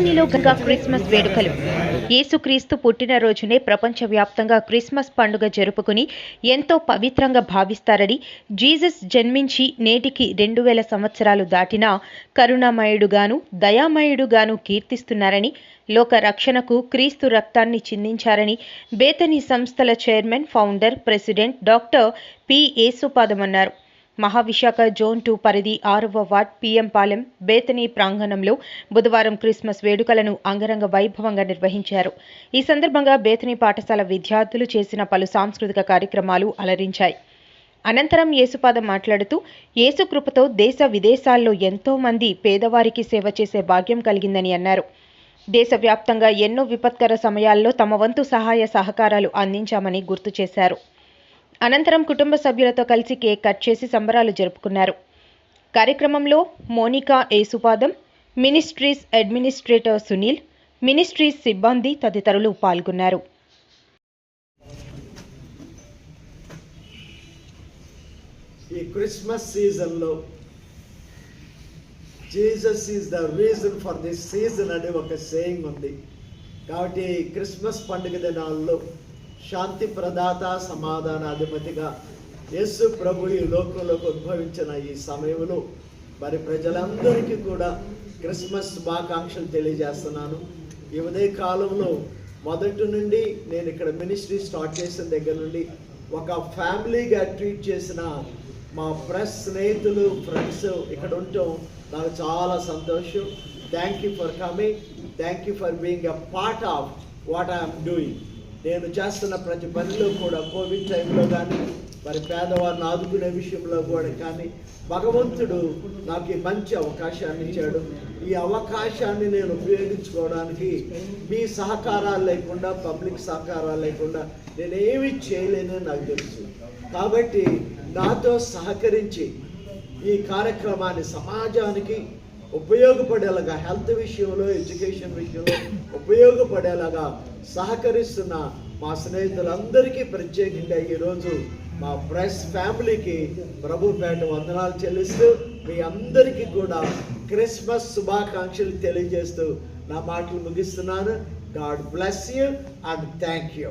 ఢిల్లీలో ఘనంగా క్రిస్మస్ వేడుకలు. యేసుక్రీస్తు పుట్టినరోజునే ప్రపంచవ్యాప్తంగా క్రిస్మస్ పండుగ జరుపుకుని ఎంతో పవిత్రంగా భావిస్తారని జీసస్ జన్మించి నేటికి రెండు వేల సంవత్సరాలు దాటినా కరుణామయుడుగాను దయామయుడుగాను కీర్తిస్తున్నారని లోక రక్షణకు క్రీస్తు రక్తాన్ని చిందించారని బేతని సంస్థల chairman founder president doctor P Yesupadam అన్నారు. మహావిశాఖ జోన్ టూ పరిధి ఆరవ వార్డ్ పిఎం పాలెం బేతనీ ప్రాంగణంలో బుధవారం క్రిస్మస్ వేడుకలను అంగరంగ వైభవంగా నిర్వహించారు. ఈ సందర్భంగా బేతనీ పాఠశాల విద్యార్థులు చేసిన పలు సాంస్కృతిక కార్యక్రమాలు అలరించాయి. అనంతరం యేసుపాదం మాట్లాడుతూ యేసు కృపతో దేశ విదేశాల్లో ఎంతో మంది పేదవారికి సేవ చేసే భాగ్యం కలిగిందని అన్నారు. దేశవ్యాప్తంగా ఎన్నో విపత్కర సమయాల్లో తమ వంతు సహాయ సహకారాలు అందించామని గుర్తు చేశారు. అనంతరం కుటుంబ సభ్యులతో కలిసి కేక్ కట్ చేసి సంబరాలు జరుపుకున్నారు. కార్యక్రమంలో Monica Yesupadam ministries administrator Sunil ministries సిబ్బంది తదితరులు పాల్గొన్నారు. ఈ క్రిస్మస్ సీజన్లో Jesus is the reason for this season అనే ఒక సేయింగ్ ఉంది. కాబట్టి క్రిస్మస్ పండుగ దినాల్లో శాంతి ప్రదాత సమాధానాధిపతిగా యేసు ప్రభు ఈ లోకంలోకి ఉద్భవించిన ఈ సమయంలో మరి ప్రజలందరికీ కూడా క్రిస్మస్ శుభాకాంక్షలు తెలియజేస్తున్నాను. ఈ ఉదయ కాలంలో మొదటి నుండి నేను ఇక్కడ మినిస్ట్రీ స్టార్ట్ చేసిన దగ్గర నుండి ఒక ఫ్యామిలీగా ట్రీట్ చేసిన మా ఫ్రెండ్స్ స్నేహితులు ఫ్రెండ్స్ ఇక్కడ ఉండటం నాకు చాలా సంతోషం. Thank you for coming. Thank you for being a part of what I'm doing. నేను చేస్తున్న ప్రతి పనిలో కూడా కోవిడ్ టైంలో కానీ మరి పేదవారిని ఆదుకునే విషయంలో కూడా కానీ భగవంతుడు నాకు ఈ మంచి అవకాశాన్ని ఇచ్చాడు. ఈ అవకాశాన్ని నేను ఉపయోగించుకోవడానికి మీ సహకారాలు లేకుండా పబ్లిక్ సహకారాలు లేకుండా నేనేమి చేయలేనని నాకు తెలుసు. కాబట్టి నాతో సహకరించి ఈ కార్యక్రమాన్ని సమాజానికి ఉపయోగపడేలాగా హెల్త్ విషయంలో ఎడ్యుకేషన్ విషయంలో ఉపయోగపడేలాగా సహకరిస్తున్న మా స్నేహితులందరికీ ప్రత్యేకంగా ఈరోజు మా ప్రెస్ ఫ్యామిలీకి ప్రభుపేట వందనాలు చెల్లిస్తూ మీ అందరికీ కూడా క్రిస్మస్ శుభాకాంక్షలు తెలియజేస్తూ నా మాటలు ముగిస్తున్నాను. God bless you and thank you.